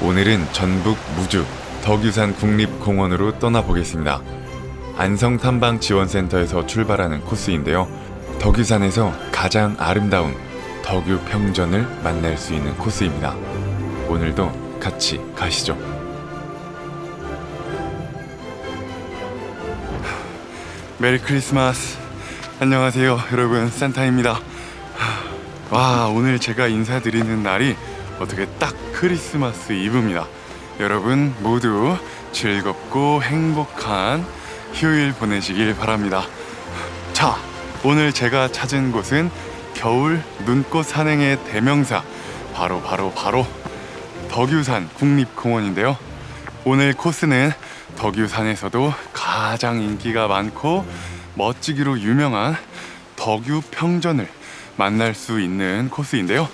오늘은 전북 무주 덕유산 국립공원으로 떠나보겠습니다. 안성 탐방 지원센터에서 출발하는 코스인데요. 덕유산에서 가장 아름다운 덕유 평전을 만날 수 있는 코스입니다. 오늘도 같이 가시죠. 메리 크리스마스. 안녕하세요, 여러분. 산타입니다. 와, 오늘 제가 인사드리는 날이 어떻게 딱 크리스마스 이브입니다. 여러분 모두 즐겁고 행복한 휴일 보내시길 바랍니다. 자, 오늘 제가 찾은 곳은 겨울 눈꽃 산행의 대명사 바로 바로 바로 덕유산 국립공원인데요. 오늘 코스는 덕유산에서도 가장 인기가 많고 멋지기로 유명한 덕유 평전을 만날 수 있는 코스인데요.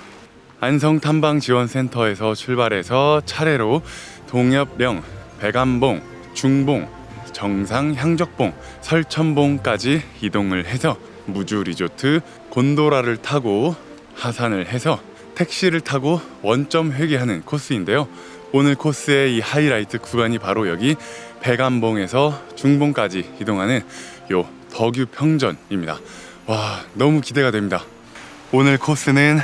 안성 탐방 지원센터에서 출발해서 차례로 동엽령, 백암봉, 중봉, 정상 향적봉, 설천봉까지 이동을 해서 무주 리조트 곤도라를 타고 하산을 해서 택시를 타고 원점 회귀하는 코스인데요. 오늘 코스의 이 하이라이트 구간이 바로 여기 백암봉에서 중봉까지 이동하는 요 덕유 평전입니다. 와, 너무 기대가 됩니다. 오늘 코스는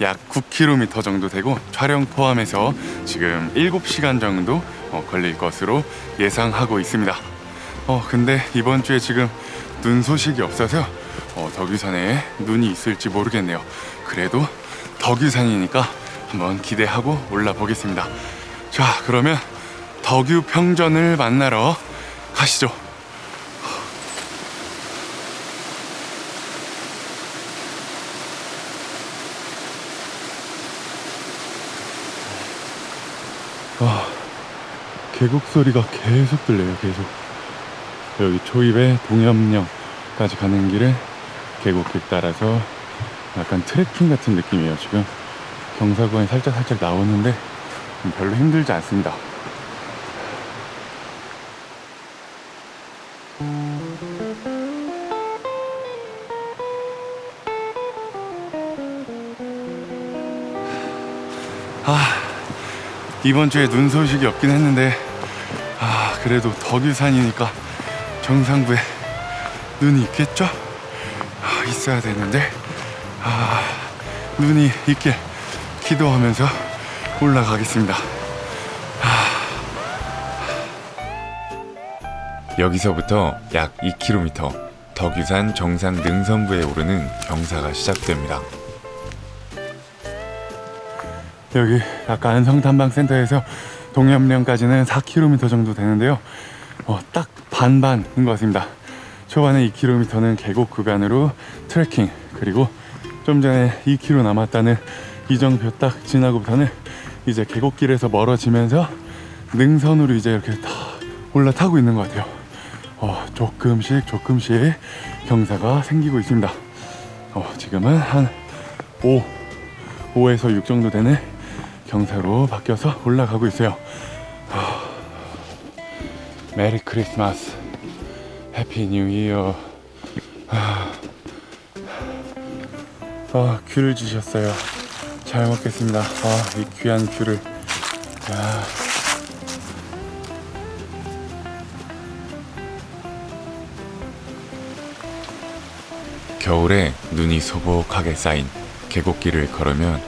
약 9km 정도 되고 촬영 포함해서 지금 7시간 정도 어, 걸릴 것으로 예상하고 있습니다. 어 근데 이번 주에 지금 눈 소식이 없어서 어, 덕유산에 눈이 있을지 모르겠네요. 그래도 덕유산이니까 한번 기대하고 올라 보겠습니다. 자 그러면 덕유 평전을 만나러 가시죠. 와, 계곡 소리가 계속 들려요, 계속. 여기 초입에 동엽령까지 가는 길을 계곡길 따라서 약간 트레킹 같은 느낌이에요, 지금. 경사구간이 살짝 살짝 나오는데 별로 힘들지 않습니다. 이번 주에 눈 소식이 없긴 했는데 아 그래도 덕유산이니까 정상부에 눈이 있겠죠? 아, 있어야 되는데 아 눈이 있길 기도하면서 올라가겠습니다. 여기서부터 약 2km 덕유산 정상 능선부에 오르는 경사가 시작됩니다. 여기 아까 안성탐방센터에서 동엽령까지는 4km 정도 되는데요. 어, 딱 반반인 것 같습니다. 초반에 2km는 계곡 구간으로 트레킹 그리고 좀 전에 2km 남았다는 이정표 딱 지나고부터는 이제 계곡길에서 멀어지면서 능선으로 이제 이렇게 다 올라타고 있는 것 같아요. 어, 조금씩 조금씩 경사가 생기고 있습니다. 어, 지금은 한 5, 5에서 6 정도 되는 경사로 바뀌어서 올라가고 있어요. 하, 메리 크리스마스, 해피 뉴 이어. 하, 아, 귤을 주셨어요. 잘 먹겠습니다. 아, 이 귀한 귤을. 야. 겨울에 눈이 소복하게 쌓인 계곡길을 걸으면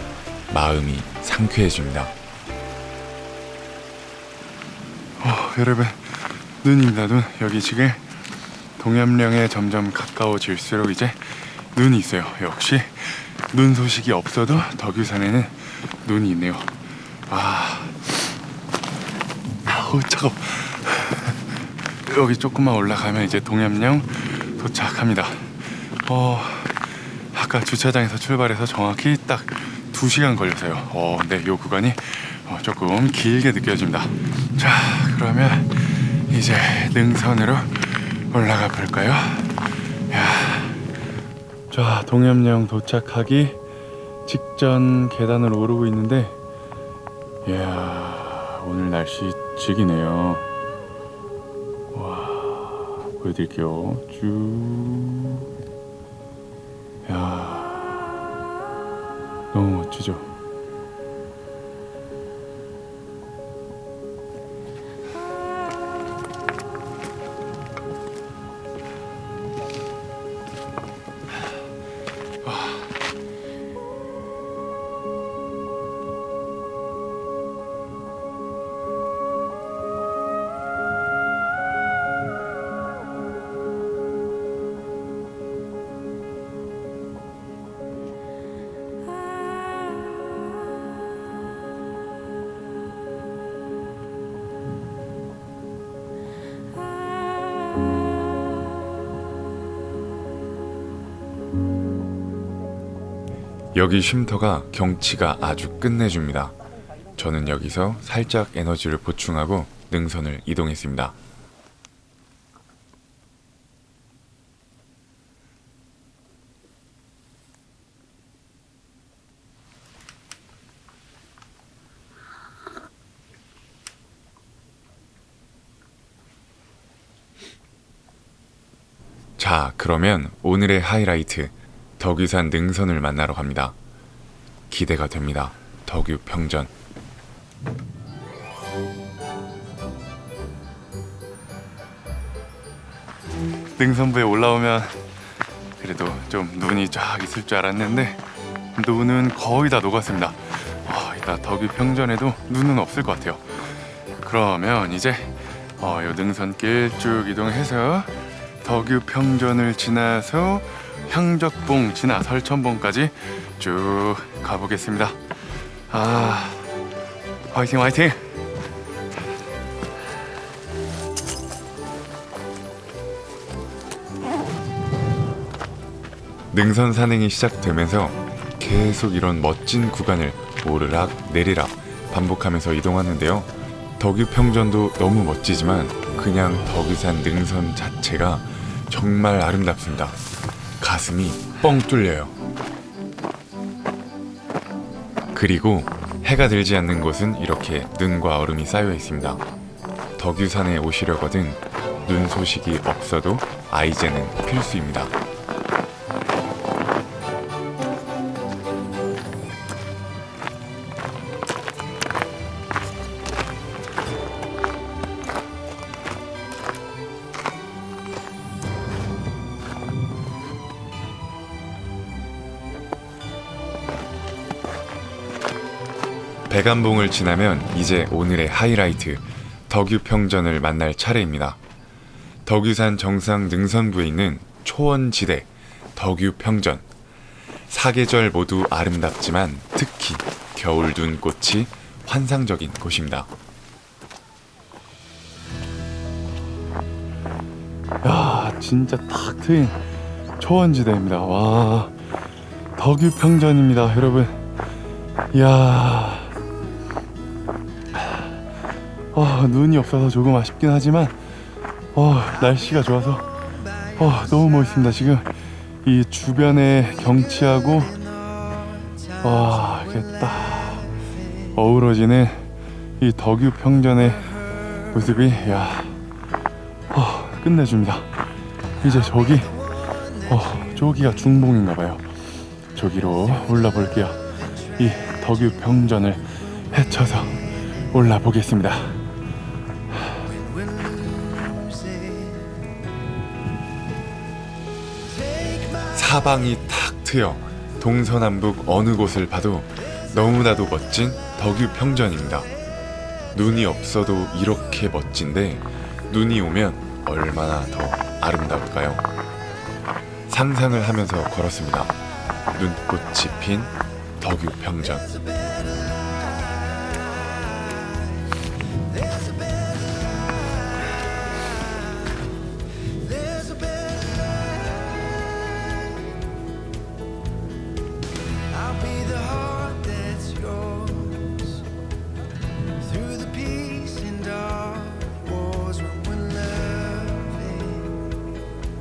마음이 상쾌해집니다. 어, 여러분 눈입니다 눈. 여기 지금 동엽령에 점점 가까워질수록 이제 눈이 있어요. 역시 눈 소식이 없어도 덕유산에는 눈이 있네요. 아 아우 차가워. 여기 조금만 올라가면 이제 동엽령 도착합니다. 어 아까 주차장에서 출발해서 정확히 딱 2시간 걸렸어요. 어 근데 요 구간이 어, 조금 길게 느껴집니다. 자 그러면 이제 능선으로 올라가 볼까요? 야, 자 동엽령 도착하기 직전 계단을 오르고 있는데 이야 오늘 날씨 지기네요. 와 보여드릴게요. 쭉 야 너무 여기 쉼터가 경치가 아주 끝내줍니다. 저는 여기서 살짝 에너지를 보충하고 능선을 이동했습니다. 자, 그러면 오늘의 하이라이트 덕유산 능선을 만나러 갑니다. 기대가 됩니다. 덕유 평전. 능선부에 올라오면 그래도 좀 눈이 쫙 있을 줄 알았는데 눈은 거의 다 녹았습니다. 와, 이따 덕유 평전에도 눈은 없을 것 같아요. 그러면 이제 어, 요 능선길 쭉 이동해서 덕유 평전을 지나서 향적봉 지나 설천봉까지 쭉 가보겠습니다. 아, 화이팅 화이팅! 능선 산행이 시작되면서 계속 이런 멋진 구간을 오르락 내리락 반복하면서 이동하는데요. 덕유 평전도 너무 멋지지만 그냥 덕유산 능선 자체가 정말 아름답습니다. 가슴이 뻥 뚫려요. 그리고 해가 들지 않는 곳은 이렇게 눈과 얼음이 쌓여 있습니다. 덕유산에 오시려거든 눈 소식이 없어도 아이제는 필수입니다. 백암봉을 지나면 이제 오늘의 하이라이트 덕유 평전을 만날 차례입니다. 덕유산 정상 능선부에 있는 초원지대 덕유 평전. 사계절 모두 아름답지만 특히 겨울 눈 꽃이 환상적인 곳입니다. 야 진짜 탁 트인 초원지대입니다 와 덕유 평전입니다 여러분 이야 어, 눈이 없어서 조금 아쉽긴 하지만 어, 날씨가 좋아서 어, 너무 멋있습니다 지금 이 주변의 경치하고 와 이게 딱 어우러지는 이 덕유 평전의 모습이 야 어, 끝내줍니다. 이제 저기, 어, 저기가 중봉인가 봐요. 저기로 올라 볼게요. 이 덕유 평전을 헤쳐서 올라 보겠습니다. 사방이 탁 트여 동서남북 어느 곳을 봐도 너무나도 멋진 덕유 평전입니다. 눈이 없어도 이렇게 멋진데 눈이 오면 얼마나 더 아름다울까요? 상상을 하면서 걸었습니다. 눈꽃이 핀 덕유 평전.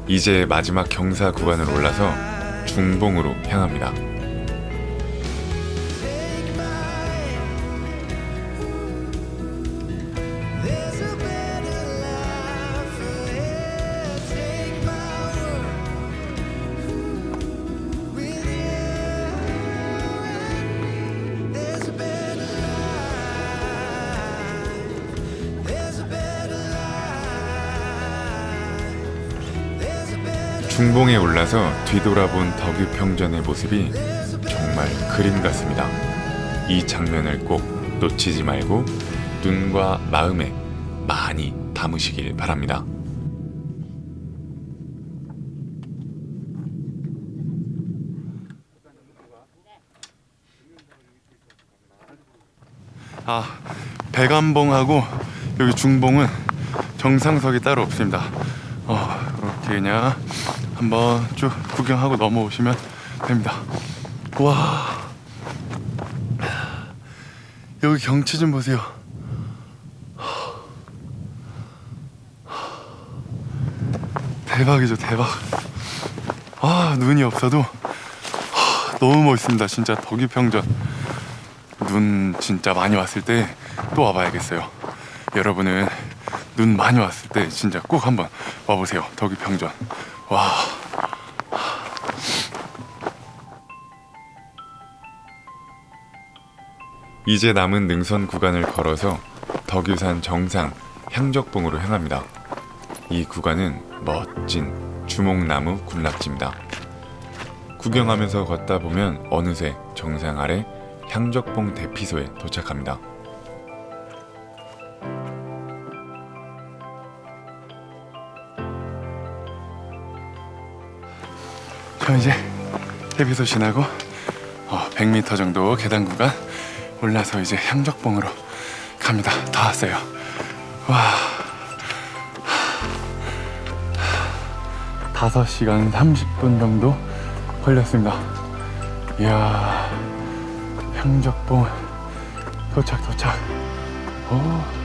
이제 마지막 경사 구간을 올라서 중봉으로 향합니다. 중봉에 올라서 뒤돌아본 덕유 평전의 모습이 정말 그림 같습니다. 이 장면을 꼭 놓치지 말고 눈과 마음에 많이 담으시길 바랍니다. 아, 백암봉하고 여기 중봉은 정상석이 따로 없습니다. 어, 이렇게 그냥 한번 쭉 구경하고 넘어오시면 됩니다. 와 여기 경치 좀 보세요. 대박이죠 대박. 아 눈이 없어도 하, 너무 멋있습니다 진짜 덕유평전. 눈 진짜 많이 왔을 때 또 와봐야겠어요. 여러분은 눈 많이 왔을 때 진짜 꼭 한번 와보세요 덕유평전. 와. 이제 남은 능선 구간을 걸어서 덕유산 정상 향적봉으로 향합니다. 이 구간은 멋진 주목나무 군락지입니다. 구경하면서 걷다 보면 어느새 정상 아래 향적봉 대피소에 도착합니다. 저 이제 해비소 지나고 어, 100m 정도 계단 구간 올라서 이제 향적봉으로 갑니다. 다 왔어요. 와. 5시간 30분 정도 걸렸습니다. 이야, 향적봉 도착 도착. 오.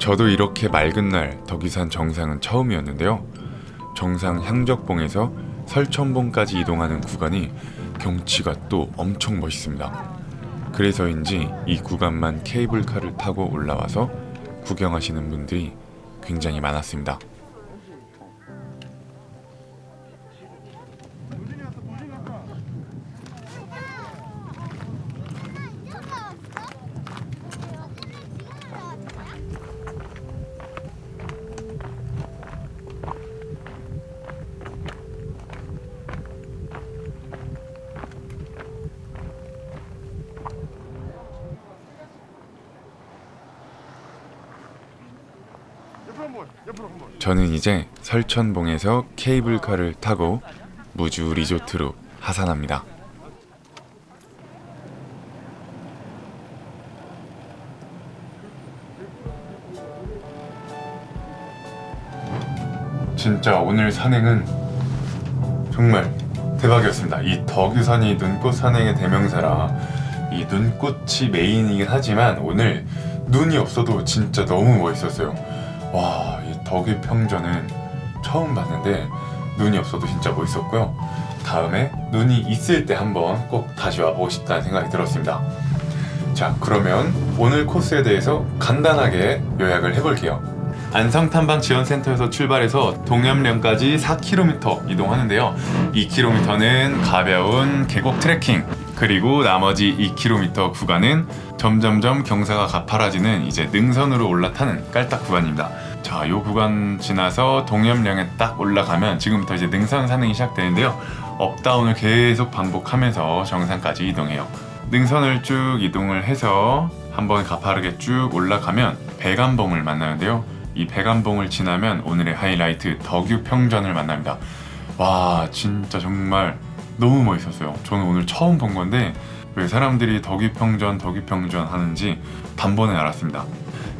저도 이렇게 맑은 날 덕유산 정상은 처음이었는데요. 정상 향적봉에서 설천봉까지 이동하는 구간이 경치가 또 엄청 멋있습니다. 그래서인지 이 구간만 케이블카를 타고 올라와서 구경하시는 분들이 굉장히 많았습니다. 저는 이제 설천봉에서 케이블카를 타고 무주 리조트로 하산합니다. 진짜 오늘 산행은 정말 대박이었습니다. 이 덕유산이 눈꽃 산행의 대명사라 이 눈꽃이 메인이긴 하지만 오늘 눈이 없어도 진짜 너무 멋있었어요. 와, 이 덕유 평전은 처음 봤는데 눈이 없어도 진짜 멋있었고요. 다음에 눈이 있을 때 한번 꼭 다시 와보고 싶다는 생각이 들었습니다. 자, 그러면 오늘 코스에 대해서 간단하게 요약을 해볼게요. 안성탐방 지원센터에서 출발해서 동염령까지 4km 이동하는데요. 2km는 가벼운 계곡 트레킹, 그리고 나머지 2km 구간은 점점점 경사가 가파라지는 이제 능선으로 올라타는 깔딱 구간입니다. 자, 요 구간 지나서 동염령에 딱 올라가면 지금부터 이제 능선 산행이 시작되는데요. 업다운을 계속 반복하면서 정상까지 이동해요. 능선을 쭉 이동을 해서 한번 가파르게 쭉 올라가면 백암봉을 만나는데요. 이 백암봉을 지나면 오늘의 하이라이트 덕유 평전을 만납니다. 와 진짜 정말 너무 멋있었어요. 저는 오늘 처음 본 건데 왜 사람들이 덕유 평전 덕유 평전 하는지 단번에 알았습니다.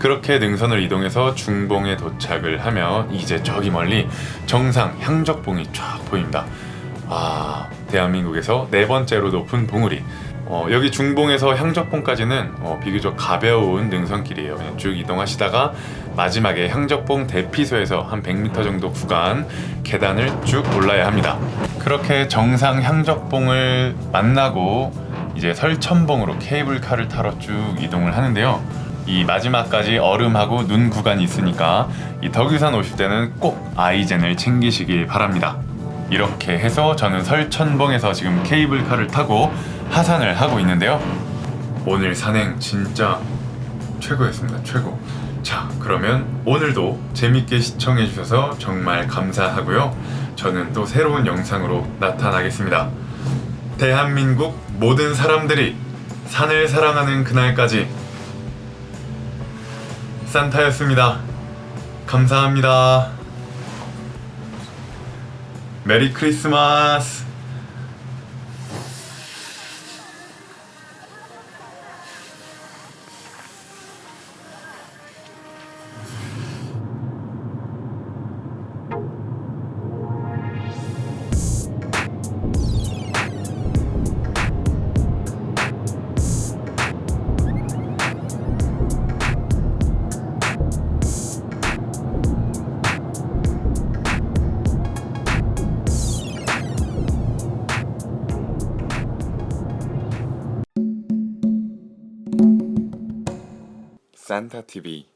그렇게 능선을 이동해서 중봉에 도착을 하면 이제 저기 멀리 정상 향적봉이 쫙 보입니다. 아 대한민국에서 네 번째로 높은 봉우리 어, 여기 중봉에서 향적봉까지는 어, 비교적 가벼운 능선길이에요. 그냥 쭉 이동하시다가 마지막에 향적봉 대피소에서 한 100m 정도 구간 계단을 쭉 올라야 합니다. 그렇게 정상 향적봉을 만나고 이제 설천봉으로 케이블카를 타러 쭉 이동을 하는데요. 이 마지막까지 얼음하고 눈 구간이 있으니까 이 덕유산 오실 때는 꼭 아이젠을 챙기시길 바랍니다. 이렇게 해서 저는 설천봉에서 지금 케이블카를 타고 하산을 하고 있는데요. 오늘 산행 진짜 최고였습니다. 최고. 자, 그러면 오늘도 재밌게 시청해 주셔서 정말 감사하고요. 저는 또 새로운 영상으로 나타나겠습니다. 대한민국 모든 사람들이 산을 사랑하는 그날까지 산타였습니다. 감사합니다. 메리 크리스마스. 산타 TV